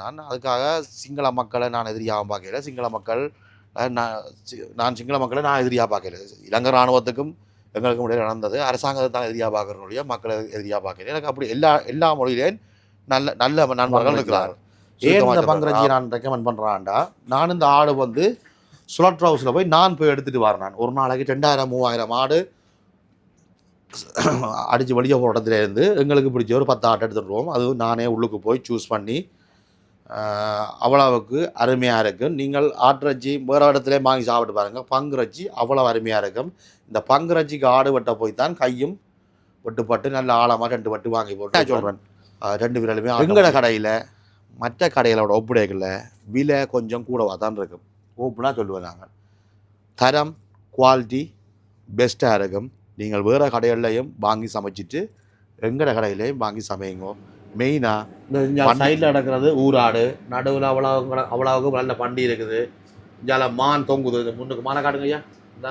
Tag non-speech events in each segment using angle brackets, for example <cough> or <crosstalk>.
நான் அதுக்காக சிங்கள மக்களை நான் எதிரியாக பார்க்கல. சிங்கள மக்கள் நான் நான் சிங்கள மக்களை நான் எதிரியாக பார்க்கல. இலங்கை இராணுவத்துக்கும் எங்களுக்கும் இடையே நடந்தது. அரசாங்கத்தை தான் எதிரியாக பார்க்கறனுடைய மக்களை எதிரியாக பார்க்கல. எனக்கு அப்படி எல்லா எல்லா மொழியிலேயும் நல்ல நல்ல நண்பர்கள் இருக்கிறார்கள். ஏன் இந்த பங்கரஞ்சியை நான் ரெக்கமெண்ட் பண்ணுறான்டா நான் இந்த ஆடு வந்து சுலட் ஹவுஸில் போய் நான் போய் எடுத்துகிட்டு வரேன் நான். ஒரு நாளைக்கு ரெண்டாயிரம் மூவாயிரம் ஆடு அடித்து வெளியே போகிற இடத்துல இருந்து எங்களுக்கு பிடிச்ச ஒரு பத்து ஆட்டை எடுத்துகிட்டு வருவோம். அதுவும் நானே உள்ளுக்கு போய் சூஸ் பண்ணி அவ்வளவுக்கு அருமையாக இருக்கும் நீங்கள் ஆட்டிறச்சி வேறு இடத்துல வாங்கி சாப்பிட்டு பாருங்கள் பங்குறச்சி அவ்வளோ அருமையாக இருக்கும் இந்த பங்குறச்சிக்கு ஆடு வெட்ட போய் தான் கையும் வெட்டுப்பட்டு நல்ல ஆழமாக ரெண்டு வட்டு வாங்கி போட்டு சொல்கிறேன் ரெண்டு விரலுமே எங்கட கடையில் மற்ற கடைகளோட ஒப்புடைகளில் விலை கொஞ்சம் கூடவா தான் இருக்கும் ஓப்பனாக சொல்லுவேன் நாங்கள் தரம் குவாலிட்டி பெஸ்ட்டாக இருக்கும். நீங்கள் வேறு கடைகள்லையும் வாங்கி சமைச்சிட்டு எங்கட கடையிலையும் வாங்கி சமையுங்க. மெயினாக இந்த சைடில் நடக்கிறது ஊராடு. நடுவில் அவ்வளோ அவ்வளவுக்கு நல்ல பண்டி இருக்குது. இங்கால மான் தொங்குது. இது முன்னுக்கு மானை காட்டுங்க ஐயா. இந்த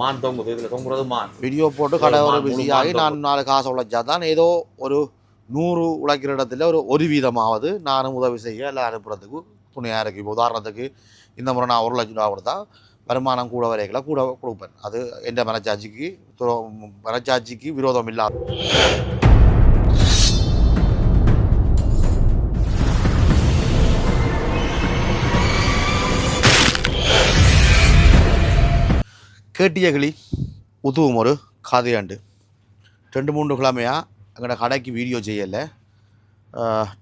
மான் தொங்குது. இதில் தொங்குறது மான். வீடியோ போட்டு கடை ஒரு பிஸியாகி. நான் நாலு காசு உழைச்சா தான் ஏதோ ஒரு நூறு உழைக்கிற இடத்துல ஒரு ஒரு வீதமாவது நானும் உதவி செய்ய இல்லை அனுப்புறதுக்கு துணையாக இருக்கு. இப்போ உதாரணத்துக்கு இந்த முறை நான் ஒரு லட்சம் ரூபா கொடுத்தா வருமானம் கூட வரைகளை கூட கொடுப்பேன். அது எந்த மனச்சாட்சிக்கு மனச்சாட்சிக்கு விரோதம் இல்லாத கேட்டிய கிளி உதவும் ஒரு காதையாண்டு. ரெண்டு மூன்று கிழமையாக எங்களோட கடைக்கு வீடியோ செய்யலை.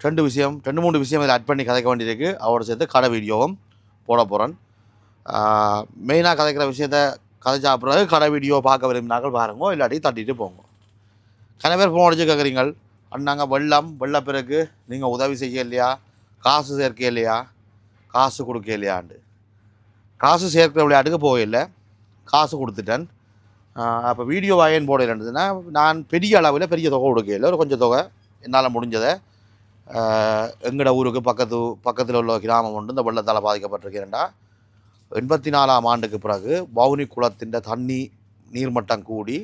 ரெண்டு விஷயம் ரெண்டு மூணு விஷயம் இதில் ஆட் பண்ணி கதைக்க வேண்டியிருக்கு. அவரோட சேர்த்து கடை வீடியோவும் போட போகிறேன் மெயினாக கதைக்கிற விஷயத்த கதைச்சா பிறகு கடை வீடியோ பார்க்க விரும்பினாக்கள் பாருங்க இல்லாட்டி தட்டிட்டு போங்க. கன பேர் ஃபோன் அடிச்சு கேட்குறீங்கள் அண்ணாங்க வெள்ளம் வெள்ள பிறகு நீங்கள் உதவி செய்ய இல்லையா? காசு சேர்க்க இல்லையா? காசு கொடுக்க இல்லையாண்டு. காசு சேர்க்கிற விளையாட்டுக்கு போகலை. காசு கொடுத்துட்டேன். அப்போ வீடியோ வாயன் போட இருந்ததுன்னா நான் பெரிய அளவில் பெரிய தொகை கொடுக்கல. ஒரு கொஞ்சம் தொகை. என்னால் முடிஞ்சதை. எங்களோட ஊருக்கு பக்கத்து பக்கத்தில் உள்ள கிராமம் ஒன்று இந்த வெள்ளத்தால் பாதிக்கப்பட்டிருக்கிறேன்டா. எண்பத்தி நாலாம் ஆண்டுக்கு பிறகு பவுனி குளத்தின் தண்ணி நீர்மட்டம் கூடி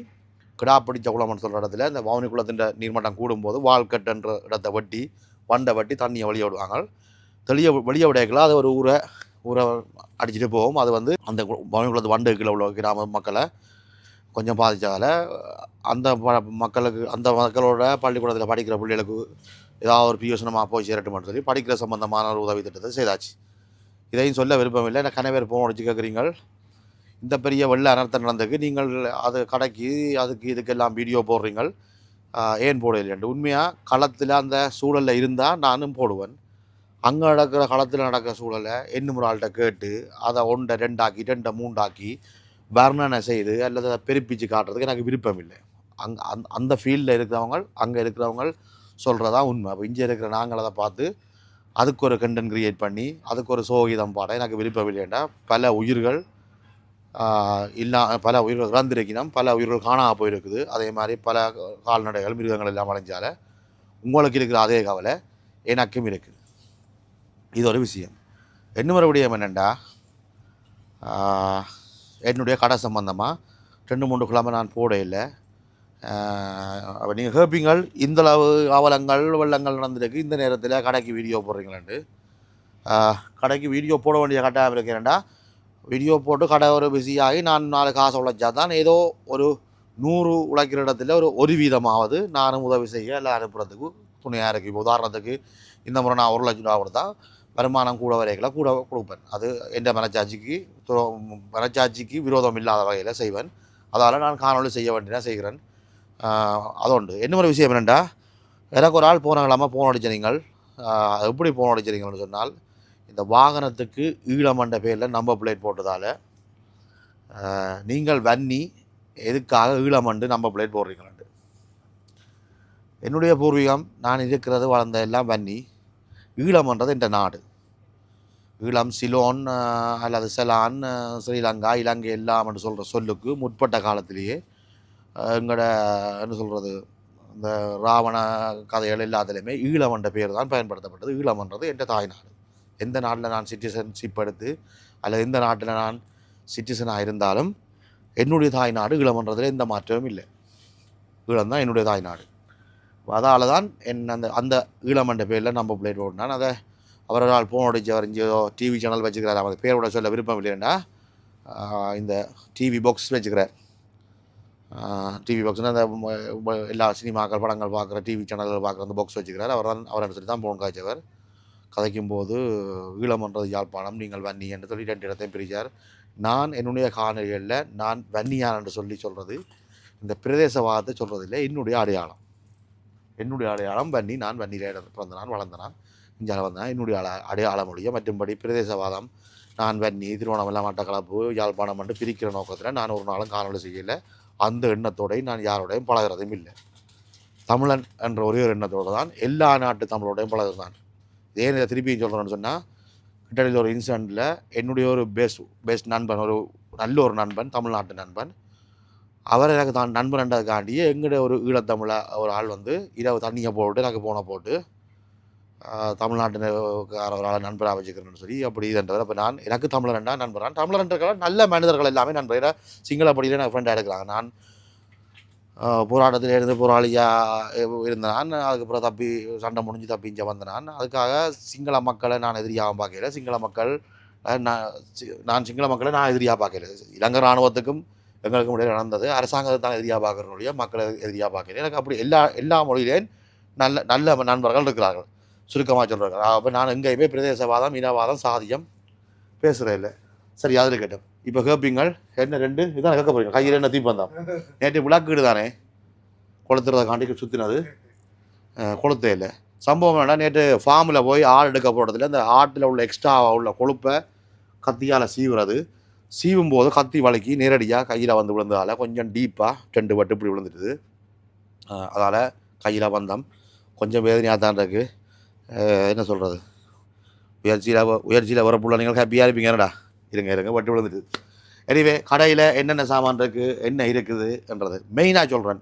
கிடாப்பிடிச்ச குளம்னு சொல்கிற இடத்துல இந்த பவுனி குளத்தின் நீர்மட்டம் கூடும்போது வால்கட்டுன்ற இடத்தை வெட்டி வண்டை வெட்டி தண்ணியை வெளியே விடுவாங்க. தெளிய வெளியே விடையக்கலாம் அது ஒரு ஊரை ஊரை அடிச்சுட்டு போகும். அது வந்து அந்த கு- பவுனி உள்ள கிராம மக்களை கொஞ்சம் பாதித்ததால் அந்த ப- மக்களுக்கு அந்த மக்களோட பள்ளிக்கூடத்தில் படிக்கிற பிள்ளைகளுக்கு ஏதாவது ஒரு பியோசனமாக போய் சேரட்டும்னு சொல்லி படிக்கிற சம்பந்தமான ஒரு உதவி திட்டத்தை செய்தாச்சு. இதையும் சொல்ல விருப்பமில்லை. நான் கன பேர் போன் அடிச்சு கேட்குறீங்கள் இந்த பெரிய வெள்ள அனர்த்தம் நடந்ததுக்கு நீங்கள் அது கடைக்கு அதுக்கு இதுக்கெல்லாம் வீடியோ போடுறீங்கள். ஏன் போடலைன்ட்டு உண்மையாக களத்தில் அந்த சூழலில் இருந்தால் நானும் போடுவேன். அங்கே நடக்கிற களத்தில் நடக்கிற சூழலை என்னும் ஆள்கிட்ட கேட்டு அதை ஒன்றை ரெண்டாக்கி ரெண்டை மூண்டாக்கி வர்ணனை செய்து அல்லது அதை பெருப்பிச்சு காட்டுறதுக்கு எனக்கு விருப்பம் இல்லை அங் அந்த அந்த ஃபீல்டில் இருக்கிறவங்க அங்கே இருக்கிறவங்க சொல்கிறதா உண்மை. அப்போ இங்கே இருக்கிற நாங்கள் அதை பார்த்து அதுக்கு ஒரு கண்டென்ட் கிரியேட் பண்ணி அதுக்கு ஒரு சோகிதம் பாட எனக்கு விருப்பம் இல்லைன்னா பல உயிர்கள் இல்லா பல உயிர்கள் இறந்திருக்கணும் பல உயிர்கள் காணாமல் போயிருக்குது. அதே மாதிரி பல கால்நடைகள் மிருகங்கள் எல்லாம் அடைஞ்சால உங்களுக்கு இருக்கிற அதே கவலை எனக்கும் இருக்குது. இது ஒரு விஷயம். இன்னொரு விடயம் என்னென்னா என்னுடைய கடை சம்பந்தமாக ரெண்டு மூன்று கிழமை நான் போடையில். இல்லை அப்போ நீங்கள் கேட்பீங்கள் இந்தளவு அவலங்கள் வெள்ளங்கள் நடந்திருக்கு. இந்த நேரத்தில் கடைக்கு வீடியோ போடுறீங்களாண்டு. கடைக்கு வீடியோ போட வேண்டிய கட்டாயம் இருக்கிறேன்டா. வீடியோ போட்டு கடை ஒரு பிஸியாகி நான் நாலு காசு உழைச்சா தான் ஏதோ ஒரு நூறு உழைக்கிற இடத்துல ஒரு ஒரு வீதமாவது நானும் உதவி செய்ய இல்லை அனுப்புறதுக்கு துணையாக இருக்குது இப்போ உதாரணத்துக்கு இந்த முறை நான் ஒரு லட்சம் ரூபா கொடுத்தா வருமானம் கூட வரைகளை கூட கொடுப்பேன். அது எந்த மனச்சாட்சிக்கு மனச்சாட்சிக்கு விரோதம் இல்லாத வகையில் செய்வேன். அதால் நான் காணொளி செய்ய வேண்டியதான் செய்கிறேன். அதோண்டு. என்ன ஒரு விஷயம் என்னென்னா எனக்கு ஒரு ஆள் போனாங்களாமா? போன் அடிச்சிருங்கள் எப்படி போன் அடிச்சிருங்கள்னு சொன்னால் இந்த வாகனத்துக்கு ஈழமண்ட பேரில் நம்பர் பிளேட் போட்டதால் நீங்கள் வன்னி எதுக்காக ஈழமண்டு நம்பர் பிளேட் போடுறீங்களாண்டு. என்னுடைய பூர்வீகம் நான் இருக்கிறது வளர்ந்த எல்லாம் வன்னி. ஈழமன்றது இந்த நாடு. ஈழம் சிலோன் அல்லது செலான் ஸ்ரீலங்கா இலங்கை எல்லாம் என்று சொல்கிற சொல்லுக்கு முற்பட்ட காலத்திலேயே எங்களோட என்ன சொல்கிறது இந்த ராவண கதைகள் எல்லாத்துலேயுமே ஈழம் என்ற பேர் தான் பயன்படுத்தப்பட்டது. ஈழம்ன்றது என்ற தாய்நாடு எந்த நாட்டில் நான் சிட்டிசன்ஷிப் எடுத்து அல்லது எந்த நாட்டில் நான் சிட்டிசனாக இருந்தாலும் என்னுடைய தாய்நாடு ஈழம்ன்றதில் எந்த மாற்றமும் இல்லை. ஈழம் தான் என்னுடைய தாய்நாடு அதால் தான் என் அந்த அந்த ஈழம் என்ற பேரில் நம்ம பிளேட் ஓடினான் அதை அவரால் போன் அடிச்சவர் இங்கே டிவி சேனல் வச்சுக்கிறார். அவர் பேரோட சொல்ல விருப்பம் இல்லைன்னா இந்த டிவி பாக்ஸ் வச்சுக்கிறார். டிவி பாக்ஸ்னால் அந்த எல்லா சினிமாக்கள் படங்கள் பார்க்குற டிவி சேனல்கள் பார்க்குற அந்த பாக்ஸ் வச்சுக்கிறார். அவர் தான் அவரை சொல்லி தான் போன் காய்ச்சவர். கதைக்கும் போது ஈழமன்றது யாழ்ப்பாணம் நீங்கள் வன்னி என்று சொல்லி ரெண்டு இடத்தையும் பிரித்தார் நான் என்னுடைய காணொலிகளில் நான் வன்னியான் என்று சொல்லி சொல்கிறது இந்த பிரதேசவாதத்தை சொல்கிறதில்ல என்னுடைய அடையாளம். என்னுடைய அடையாளம் வன்னி நான் வன்னியில் பிறந்த நான் வளர்ந்த நான் இந்தியாவில் என்னுடைய அட அடையாளம் ஒழிய மற்றும்படி பிரதேசவாதம். நான் வன்னி திருவண்ணாமலை மட்டக்களப்பு யாழ்ப்பாணம் என்று பிரிக்கிற நோக்கத்தில் நான் ஒரு நாளும் காணொலி செய்யலை. அந்த எண்ணத்தோடையும் நான் யாரோடையும் பழகிறதும் இல்லை. தமிழன் என்ற ஒரே ஒரு எண்ணத்தோடு தான் எல்லா நாட்டு தமிழோடையும் பழகுதான் ஏன் இதை திருப்பியும் சொல்கிறேன்னு சொன்னால் கிட்டத்தட்ட ஒரு இன்சிடெண்ட்டில் என்னுடைய ஒரு பெஸ்ட் பெஸ்ட் நண்பன் ஒரு நல்ல ஒரு நண்பன் தமிழ்நாட்டு நண்பன். அவர் எனக்கு தான் நண்பன் நண்பன்ன்றதுக்காண்டியே எங்கிட்ட ஒரு ஈழத்தமிழ ஒரு ஆள் வந்து இரவு தண்ணியை போட்டு எனக்கு போன போட்டு ஆஹ், ஒரு நண்பராக வச்சுக்கிறேன்னு சொல்லி அப்படி இதுன்றவர் அப்போ நான் எனக்கு தமிழரண்டா நண்பரான். தமிழரன்றர்கள் நல்ல மனிதர்கள் எல்லாமே நண்பர். சிங்கள படியில் எனக்கு ஃப்ரெண்டாக எடுக்கிறாங்க நான் போராட்டத்தில் இருந்து போராளியாக இருந்த நான் அதுக்கப்புறம் தப்பி சண்டை முடிஞ்சு தப்பிஞ்ச வந்த நான். அதுக்காக சிங்கள மக்களை நான் எதிரியாக பார்க்கல. சிங்கள மக்கள் நான் சி- நான் சிங்கள மக்களை நான் எதிரியாக பார்க்கல. இலங்கை இராணுவத்துக்கும் எங்களுக்கும் இடையே நடந்தது. அரசாங்கத்தை தான் எதிரியாக பார்க்குறவங்களுடைய மக்களை எதிரியாக பார்க்கல. எனக்கு அப்படி எல்லா எல்லா மொழியிலேயும் நல்ல நல்ல நண்பர்கள் இருக்கிறார்கள். சுருக்கமாக சொல்கிறாங்க அப்போ நான் எங்கேயுமே பிரதேசவாதம் இனவாதம் சாதியம் பேசுகிறேன் இல்லை. சரி அதில் கேட்டோம். இப்போ கேட்பீங்கள் என்ன ரெண்டு? இதான் கேட்க போறீங்க கையில் என்ன தீப்பந்தம்? நேற்று விளாக்குடு தானே? குளத்துறத காண்டிக்கு சுற்றினது கொளுத்தே இல்லை. சம்பவம் என்ன நேற்று ஃபார்மில் போய் ஆடு எடுக்க போகிறதுல அந்த ஆட்டில் உள்ள எக்ஸ்ட்ரா உள்ள கொழுப்பை கத்தியால் சீவுறது. சீவும் போது கத்தி வளைக்கி நேரடியாக கையில் வந்து விழுந்ததால் கொஞ்சம் டீப்பாக ரெண்டு வட்டு இப்படி விழுந்துட்டுது. அதால் கையில் வந்தோம் கொஞ்சம் வேதனையாக தான் இருக்குது என்ன சொல்கிறது உயர்ச்சியில் உயர்ச்சியில் வர புள்ள நீங்கள் ஹாப்பியாக என்னடா? இருங்க இருங்க வட்டு விழுந்துட்டு. எனிவே கடையில் என்னென்ன சாமான் இருக்குது என்ன இருக்குதுன்றது மெயினாக சொல்கிறேன்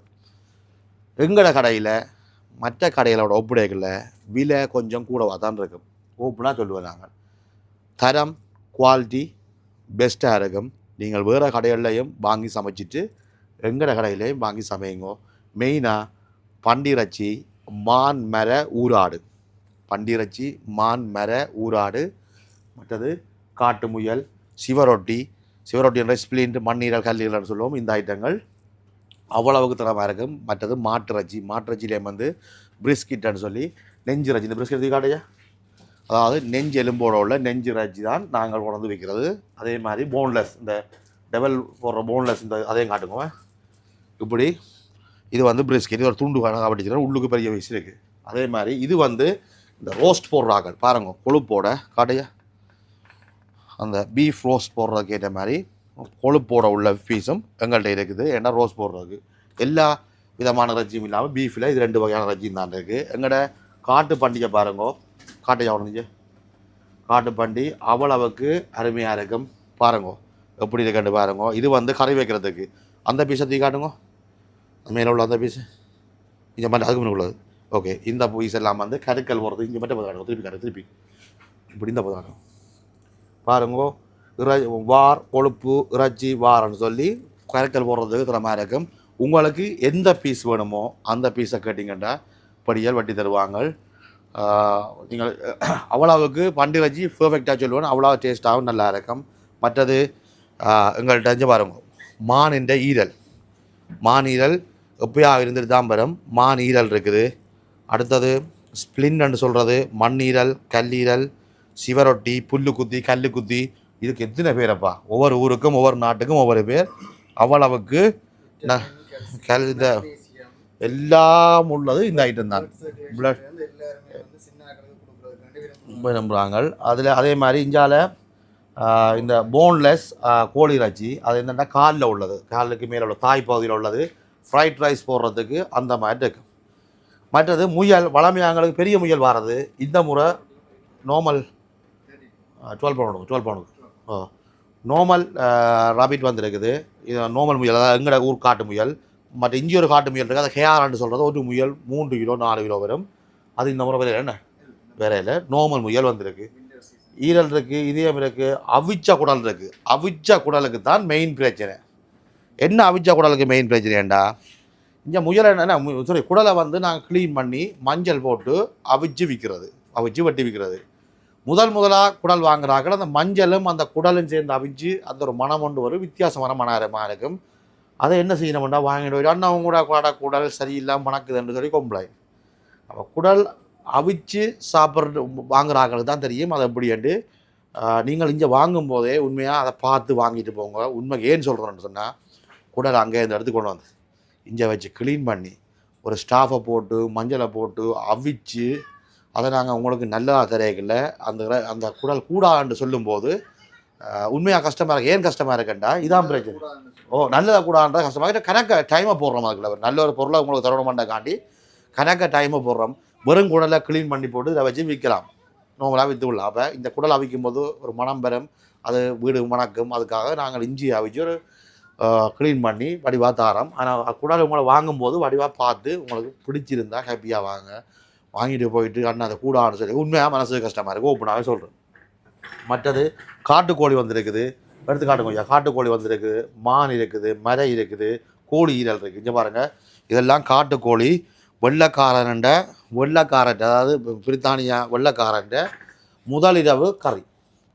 எங்களோட கடையில் மற்ற கடைகளோட ஒப்புடைகளில் விலை கொஞ்சம் கூடவாக தான் இருக்கும். ஓப்பனாக சொல்லுவேன் நாங்கள் தரம் குவாலிட்டி பெஸ்ட்டாக இருக்கும். நீங்கள் வேறு கடைகள்லையும் வாங்கி சமைச்சிட்டு எங்கட கடையிலையும் வாங்கி சமையுங்கோ. மெயினாக பண்டிரச்சி மான் மர ஊராடு. பண்டிரச்சி மான் மர ஊராடு மற்றது காட்டு முயல் சிவரொட்டி. சிவரொட்டி என்ற ஸ்பிளின்ட் மண்ணீரல் கல்லீரல்னு சொல்லுவோம். இந்த ஐட்டங்கள் அவ்வளவுக்கு தரமாக இருக்கும். மற்றது மாட்டிறச்சி. மாட்டிறச்சிலேயும் வந்து பிரிஸ்கிட்னு சொல்லி நெஞ்சு இறைச்சி இந்த பிரிஸ்கிட் காட்டையா அதாவது நெஞ்சு எலும்போட உள்ள நெஞ்சு ரஜி தான் நாங்கள் உணர்ந்து வைக்கிறது அதே மாதிரி போன்லெஸ் இந்த டெவல் போடுற போன்லெஸ் இந்த அதையும் காட்டுங்க. இப்படி இது வந்து பிரிஸ்கெட் இது ஒரு துண்டு கணக்காக உள்ளுக்கு பெரிய வயசு இருக்குது அதே மாதிரி இது வந்து இந்த ரோஸ்ட் போடுறாங்க. பாருங்க கொழுப்போட காட்டையா அந்த பீஃப் ரோஸ்ட் போடுறதுக்கு ஏற்ற மாதிரி கொழுப்போட உள்ள பீஸும் எங்கள்கிட்ட இருக்குது. ஏன்னா ரோஸ்ட் போடுறதுக்கு எல்லா விதமான ரஜ்ஜியும் இல்லாமல் பீஃபில் இது ரெண்டு வகையான ரஜ்ஜியும் தான் இருக்குது எங்களோட காட்டு பண்டிகை பாருங்க. காட்டை உடஞ்சி காட்டு பண்டி அவ்வளவுக்கு அருமையாக இருக்கும். பாருங்கோ எப்படி இருக்கண்டு பாருங்கோ. இது வந்து கறி வைக்கிறதுக்கு. அந்த பீஸை தூக்கி காட்டுங்க. மேலே உள்ள அந்த பீஸு இந்த மாதிரி அதுக்கு முன்னாடி உள்ளது. ஓகே இந்த பீஸ் எல்லாம் வந்து கருக்கல் போகிறது இங்கே மட்டும் பார்த்து திருப்பி கரு திருப்பி. இப்படி இந்த பார்த்து பாருங்கோ இற வார் கொழுப்பு இறைச்சி வாரன்னு சொல்லி கரைக்கல் போடுறதுக்கு தர மாதிரி இருக்கும். உங்களுக்கு எந்த பீஸ் வேணுமோ அந்த பீஸை கேட்டிங்கன்னா படியால் வட்டி தருவாங்க நீங்கள் அவ்வளவுக்கு வச்சு பர்ஃபெக்ட்டாக சொல்லுவேன் அவ்வளோ டேஸ்ட்டாகவும் நல்லா இருக்கும். மற்றது எங்கள்கிட்ட இருந்து பாருங்க. மானின்ற ஈரல். மான் ஈரல் எப்பயா இருந்துட்டு தான் வரும். மான் ஈரல் இருக்குது. அடுத்தது ஸ்ப்ளின்னு சொல்கிறது மண்ணீரல் கல்லீரல் சிவரொட்டி புல்லு குத்தி கல் குத்தி இதுக்கு எத்தனை பேரப்பா? ஒவ்வொரு ஊருக்கும் ஒவ்வொரு நாட்டுக்கும் ஒவ்வொரு பேர். அவ்வளவுக்கு கல் இந்த எல்லாம் உள்ளது இந்த ஐட்டம் தான். Blood. விரும்புகிறாங்க அதில் அதே மாதிரி இஞ்சால இந்த போன்லெஸ் கோழி இறைச்சி அது என்னென்னா காலில் உள்ளது. காலுக்கு மேலே உள்ள தாய் பகுதியில் உள்ளது. ஃப்ரைட் ரைஸ் போடுறதுக்கு அந்த மாதிரி இருக்குது மற்றது முயல் வளமையாங்களுக்கு பெரிய முயல் வாரது. இந்த முறை normal twelve pound twelve pound ஓ நோமல் ராபிட் வந்திருக்குது. இது நோமல் முயல் அதாவது எங்கட ஊர் காட்டு முயல். மற்ற இஞ்சி ஒரு காட்டு முயல் இருக்குது அதை ஹேரான்னு சொல்கிறது ஒரு முயல் மூன்று கிலோ நாலு கிலோ வரும். அது இந்த முறை வேறு என்ன? வேற இல்லை. நோமல் முயல் வந்திருக்கு. ஈரல் இருக்குது இதயம் இருக்குது அவிச்ச குடல் இருக்குது அவிச்ச குடலுக்கு தான் மெயின் பிரச்சனை. என்ன அவிச்ச குடலுக்கு மெயின் பிரச்சனைண்டா இங்கே முயலை என்ன சாரி குடலை வந்து நாங்கள் க்ளீன் பண்ணி மஞ்சள் போட்டு அவிச்சு விற்கிறது அவிச்சு வெட்டி விற்கிறது முதல் முதலாக குடல் வாங்குறார்கள் அந்த மஞ்சளும் அந்த குடலும் சேர்ந்து அவிஞ்சு அந்த ஒரு மனம் கொண்டு வரும் வித்தியாசமான மனமாக இருக்கும். அதை என்ன செய்யணும்னா வாங்கிட்டு போய் அண்ணா அவங்க கூட கூட குடல் சரியில்லாமல் மணக்குதுன்னு சொல்லி கொம்பளை அப்போ குடல் அவிச்சு சாப்பிட்றது வாங்குறாங்களுக்கு தான் தெரியும் அதை எப்படின்ட்டு என்று. நீங்கள் இங்கே வாங்கும்போதே உண்மையாக அதை பார்த்து வாங்கிட்டு போங்க. உண்மை ஏன் சொல்கிறோன்னு சொன்னால் குடல் அங்கே இந்த இடத்துக்கு கொண்டு வந்து இங்கே வச்சு க்ளீன் பண்ணி ஒரு ஸ்டாஃபை போட்டு மஞ்சளை போட்டு அவிச்சு அதை நாங்கள் உங்களுக்கு நல்லதா தெரியல அந்த அந்த குடல் கூடான்னு சொல்லும்போது உண்மையாக கஷ்டமாக இருக்கு ஏன் கஷ்டமாக இருக்குண்டா இதான் பிரச்சனை. ஓ நல்லதாக கூடான்ற கஷ்டமாக கணக்க டைமை போடுறோம் அதுக்குள்ள நல்ல ஒரு பொருளை உங்களுக்கு தரணுமெண்டாக்காண்டி கணக்க டைமை போடுறோம். வெறும் குடலை க்ளீன் பண்ணி போட்டு இதை வச்சு விற்கலாம். நார்மலாக விற்று விடலாம் அப்போ இந்த குடல் அவிக்கும் போது ஒரு மனம் பெறும் அது வீடு மணக்கும் அதுக்காக நாங்கள் இஞ்சி அவிச்சு ஒரு க்ளீன் பண்ணி வடிவாக தாரோம். ஆனால் குடல் உங்களை வாங்கும்போது வடிவாக பார்த்து உங்களுக்கு பிடிச்சிருந்தா ஹாப்பியாக வாங்க. வாங்கிட்டு போயிட்டு அண்ணன் அதை கூடான்னு சொல்லி உண்மையாக மனசு கஷ்டமாக இருக்குது ஓப்பனாகவே சொல்கிறேன் மற்றது காட்டுக்கோழி வந்திருக்குது. எடுத்து காட்டுங்க ஐயா காட்டுக்கோழி வந்திருக்குது. மான் இருக்குது மரை இருக்குது கோழி ஈரல் இருக்குது இங்கே பாருங்கள் இதெல்லாம் காட்டுக்கோழி. வெள்ளக்காரன்ட வெள்ளக்காரன் அதாவது பிரித்தானியா வெள்ளைக்காரன்ட முதலிரவு கறி.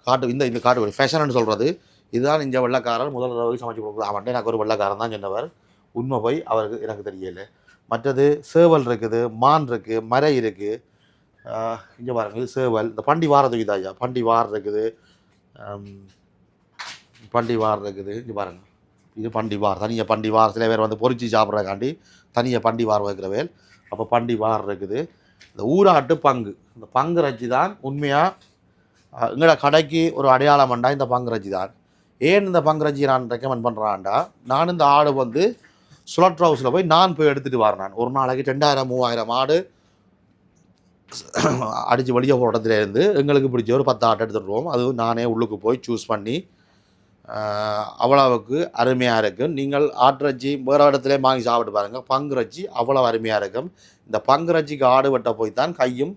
காட்டு இந்த இந்த காட்டுக்கோழி ஃபேஷன்னு சொல்கிறது இதுதான் இந்த வெள்ளக்காரர் முதல் இரவு சமைச்சு கொடுக்குறது அவன்கிட்ட எனக்கு ஒரு வெள்ளைக்காரன் தான் சொன்னவர். உண்மை போய் அவருக்கு எனக்கு தெரியல. மற்றது சேவல் இருக்குது மான் இருக்குது மரை இருக்குது இங்கே பாருங்கள் சேவல். இந்த பண்டி வாரத்துக்கு இது ஐயா? பண்டி வார் இருக்குது. பண்டி வார் இருக்குது. இங்கே பாருங்கள் இது பண்டி வார். தனியாக பண்டி வார். சில பேர் வந்து பொறிச்சு சாப்பிட்றக்காண்டி தனியாக பண்டி வார் வைக்கிறவேல் அப்போ பண்டி வார் இருக்குது. இந்த ஊராட்டு பங்கு. இந்த பங்கு ரச்சி தான் உண்மையாக எங்களோட கடைக்கு ஒரு அடையாளம் பண்ணா இந்த பங்கு ரச்சி தான் ஏன் இந்த பங்கு நான் ரெக்கமெண்ட் பண்ணுறான்டா நான் இந்த ஆடு வந்து சுலட் ஹவுஸில் போய் நான் போய் எடுத்துகிட்டு வரேன் நான். ஒரு நாளைக்கு ரெண்டாயிரம் மூவாயிரம் ஆடு அடித்து வெளியே போடுறதுல இருந்து எங்களுக்கு பிடிச்ச ஒரு பத்து ஆட்டை எடுத்துகிட்டு அதுவும் நானே உள்ளுக்கு போய் சூஸ் பண்ணி அவ்வளவுக்கு அருமையாக இருக்கும். நீங்கள் ஆட்டிறச்சி வேறு இடத்துல வாங்கி சாப்பிட்டு பாருங்கள் பங்குறச்சி அவ்வளோ அருமையாக இருக்கும். இந்த பங்குறச்சிக்கு ஆடு வெட்ட போய் தான் கையும்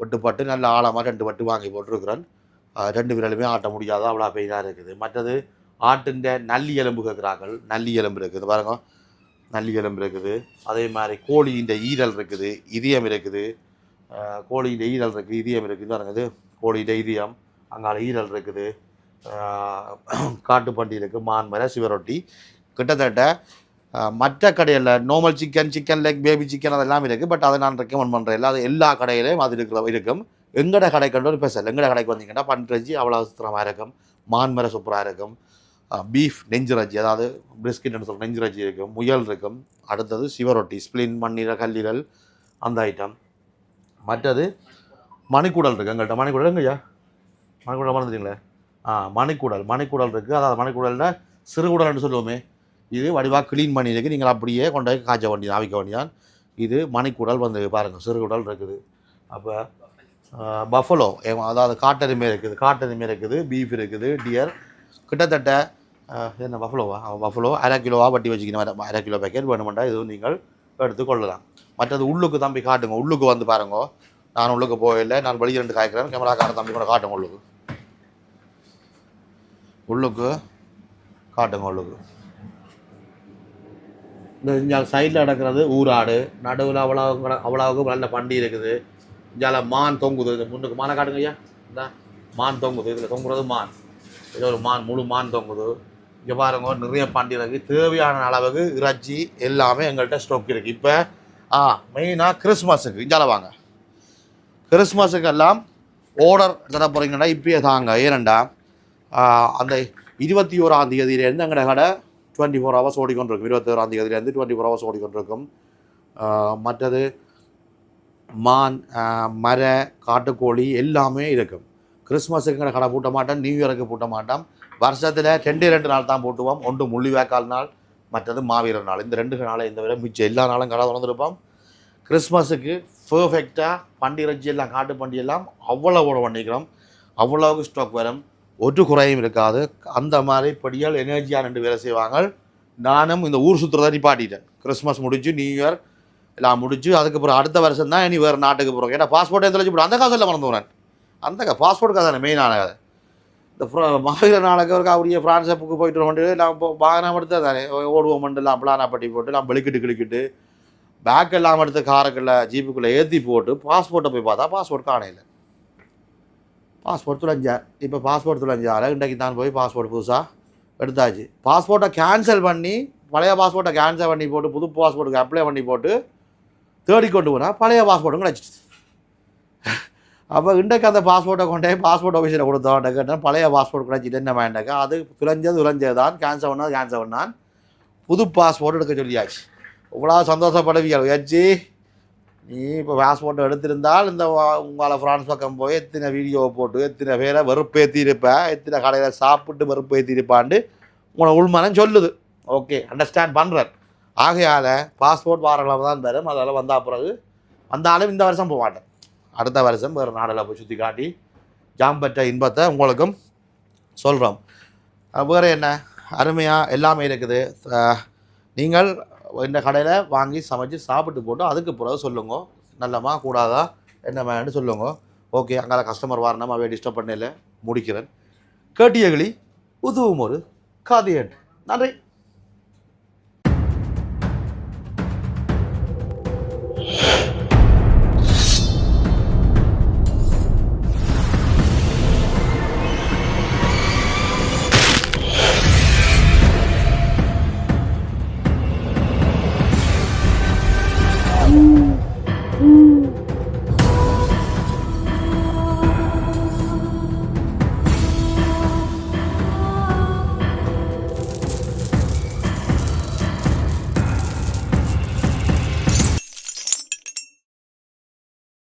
வெட்டுப்பட்டு நல்ல ஆழமாக ரெண்டு வட்டு வாங்கி போட்டிருக்கிறேன். ரெண்டு விரலுமே ஆட்ட முடியாத அவ்வளோ பெயினாக இருக்குது. மற்றது ஆட்டுண்ட நல்லி எலும்பு கேட்குறாங்கள் நல்லி எலும்பு இருக்குது. பாருங்க. நல்லி எலும்பு இருக்குது. அதே மாதிரி கோழியின் ஈரல் இருக்குது. இதயம் இருக்குது. கோழியின் ஈரல் இருக்குது இதயம் இருக்குது. பாருங்க இது. கோழியின் இதயம். அங்கால ஈரல் இருக்குது. <clears throat> காட்டுப்பண்டி இருக்குது மான்மரை சிவரொட்டி. கிட்டத்தட்ட மற்ற கடையில் normal chicken chicken leg baby chicken அதெல்லாம் இருக்குது பட் அதை நான் ரெக்கமெண்ட் பண்ணுறேன் இல்லை அது எல்லா கடையிலையும் அது இருக்கிற இருக்கும். எங்கட கடை ஒரு ஸ்பெஷல் எங்கட கடைக்கு வந்தீங்கன்னா பன்றஞ்சி அவ்வளோ சுத்தமாக இருக்கும் மான்மர சூப்பராக இருக்கும் பீஃப் நெஞ்சு ரஜ்ஜி அதாவது பிரிஸ்கிட்னு சொல்கிற நெஞ்சிரச்சி இருக்கும் முயல் இருக்கும். அடுத்தது சிவரொட்டி ஸ்ப்ளின் மண்ணீர கல்லீரல் அந்த ஐட்டம் மற்றது மணிக்கூடல் இருக்குது எங்கள்கிட்ட மணிக்கூடல் எங்கய்யா மணிக்கூடல் மறந்துட்டீங்களே? ஆ மணிக்கூடல். மணிக்கூடல் இருக்குது அதாவது மணிக்கூடலில் சிறுகுடல்னு சொல்லுவோமே. இது வடிவாக க்ளீன் பண்ணியிருக்கு. நீங்கள் அப்படியே கொண்டு போய் காய்ச்ச வேண்டியது அவிக்க வேண்டியதான் இது மணிக்கூடல் வந்து பாருங்கள் சிறுகுடல் இருக்குது. அப்போ பஃபலோ அதாவது காட்டெருமை இருக்குது. காட்டெருமை இருக்குது பீஃப் இருக்குது டியர் கிட்டத்தட்ட என்ன பஃபலோவா பஃபலோ அரை கிலோவாக வட்டி வச்சுக்கணும் அரை கிலோ பேக்கெட் வேணுமெண்டா இதுவும் நீங்கள் எடுத்துக்கொள்ளலாம் மற்றது உள்ளுக்கு தம்பி காட்டுங்க. உள்ளுக்கு வந்து பாருங்க. நான் உள்ளுக்கு போயில்லை நான் வெளியே ரெண்டு காய்க்கிறேன். கேமராக்கார தம்பி கூட காட்டுங்க உள்ளுக்கு. உள்ளுக்கு காட்டுங்க உள்ளுக்கு. இந்த இங்கே சைடில் நடக்கிறது ஊராடு. நடுவில் அவ்வளோ அவ்வளோவுக்கு நல்ல பண்டி இருக்குது. இங்கால மான் தொங்குது. இது முன்னுக்கு மானை காட்டுங்க ஐயா. இந்த மான் தொங்குது. இதில் தொங்குறது மான். இது ஒரு மான் முழு மான் தொங்குது. இங்கே பாருங்க நிறைய பண்டி இருக்குது தேவையான அளவுக்கு இறைச்சி எல்லாமே எங்கள்கிட்ட ஸ்டோக் இருக்குது இப்போ ஆ மெயினாக கிறிஸ்மஸுக்கு. இங்கால வாங்க. கிறிஸ்மஸுக்கெல்லாம் ஓர்டர் தர போகிறீங்கன்னா இப்பயே தாங்க. ஏனண்டா அந்த இருபத்தி ஓராம் தேதியிலேருந்து எங்களோட கடை டுவெண்ட்டி ஃபோர் ஹவர்ஸ் ஓடிக்கொண்டிருக்கும். இருபத்தி ஓராம் தேதியிலேருந்து டுவெண்ட்டி ஃபோர் ஹவர்ஸ் ஓடிக்கொண்டிருக்கும் மற்றது மான் மர காட்டுக்கோழி எல்லாமே இருக்கும். கிறிஸ்மஸுக்கு கடை பூட்ட மாட்டோம் நியூ இயருக்கு பூட்ட மாட்டோம். வருஷத்தில் ரெண்டு ரெண்டு நாள் தான் போட்டுவோம். ஒன்று முள்ளிவேக்கால் நாள் மற்றது மாவீரர் நாள். இந்த ரெண்டு நாளை இந்த விட மிச்சம் எல்லா நாளும் கடை திறந்துருப்போம். கிறிஸ்மஸுக்கு பர்ஃபெக்டாக பண்டிகை எல்லாம் காட்டு பண்டிகை எல்லாம் அவ்வளவோட பண்ணிக்கிறோம். அவ்வளோவுக்கு ஸ்டாக் வரும். ஒரு குறையும் இருக்காது. அந்த மாதிரி படியால் எனர்ஜியாக ரெண்டு வேலை செய்வாங்க நானும் இந்த ஊர் சுற்றுறதை நிப்பாட்டிட்டேன். கிறிஸ்மஸ் முடிஞ்சு நியூ இயர் எல்லாம் முடிச்சு அதுக்கப்புறம் அடுத்த வருஷம் தான் இனி வேறு நாட்டுக்கு போகிறோம் ஏன்னா பாஸ்போர்ட் எந்த வச்சு அந்த காசில் மறந்து வரேன் அந்த பாஸ்போர்ட் கதை மெயினான கதை இந்த ஃப்ர- மகளிர் நாளுக்கு ஒரு அப்படியே ஃப்ரான்ஸ் புக்கு போயிட்டு வர வேண்டியது நான் இப்போ வாகனம் எடுத்து தானே. ஓடுவோம் மண்டலாம் பிளானாப்பட்டி போட்டு நான் வெளிக்கிட்டு கிளிக்கிட்டு பேக் எல்லாம் எடுத்து காருக்குள்ளே ஜீப்புக்குள்ளே ஏற்றி போட்டு பாஸ்போர்ட்டை போய் பார்த்தா பாஸ்போர்ட் காணையில். பாஸ்போர்ட் துளைஞ்சார் இப்போ பாஸ்போர்ட் துளைஞ்சார் இன்றைக்கு தான் போய் பாஸ்போர்ட் புதுசாக எடுத்தாச்சு. பாஸ்போர்ட்டை கேன்சல் பண்ணி பழைய பாஸ்போர்ட்டை கேன்சல் பண்ணி போட்டு புது பாஸ்போர்ட்டுக்கு அப்ளை பண்ணி போட்டு தேடி கொண்டு போனால் பழைய பாஸ்போர்ட்டும் கிடச்சிடுச்சு அப்போ இன்றைக்கு அந்த பாஸ்போர்ட்டை கொண்டே பாஸ்போர்ட் ஆஃபீஸில் கொடுத்தோம் கேட்டால் பழைய பாஸ்போர்ட் கிடச்சிட்டு என்ன வேண்டாக்கா அது துளைஞ்சது துளைஞ்சது தான் கேன்சல் பண்ணால் கேன்சல் பண்ணான். புது பாஸ்போர்ட் எடுக்க சொல்லியாச்சு. இவ்வளோ சந்தோஷப்படுவீங்க வச்சு நீ இப்போ பாஸ்போர்ட் எடுத்திருந்தால் இந்த உங்களால் உங்களை ஃப்ரான்ஸ் பக்கம் போய் எத்தனை வீடியோவை போட்டு எத்தனை பேரை வெறுப்பேற்றிருப்பேன் எத்தனை கடையில் சாப்பிட்டு வெறுப்பேற்றிருப்பான்ட்டு உங்களை உள்மனம் சொல்லுது. ஓகே அண்டர்ஸ்டாண்ட் பண்ணுறார் ஆகையால் பாஸ்போர்ட் வாரங்களாக தான் தரும். அதெல்லாம் வந்தால் பிறகு வந்தாலும் இந்த வருஷம் போக மாட்டேன். அடுத்த வருஷம் வேறு நாடில் போய் சுற்றி காட்டி ஜாம்பற்ற இன்பத்தை உங்களுக்கும் சொல்கிறோம் வேறு என்ன? அருமையாக எல்லாமே இருக்குது. நீங்கள் இந்த கடையில் வாங்கி சமைச்சு சாப்பிட்டு போட்டு அதுக்கு பிறகு சொல்லுங்க. நல்லமா கூடாதா என்ன வேணும்னு சொல்லுங்க. ஓகே அங்கே கஸ்டமர் வரணும் அவையை டிஸ்டர்ப் பண்ணல முடிக்கிறேன். கேட்டியகளி உதவும் ஒரு காதியன். நன்றி.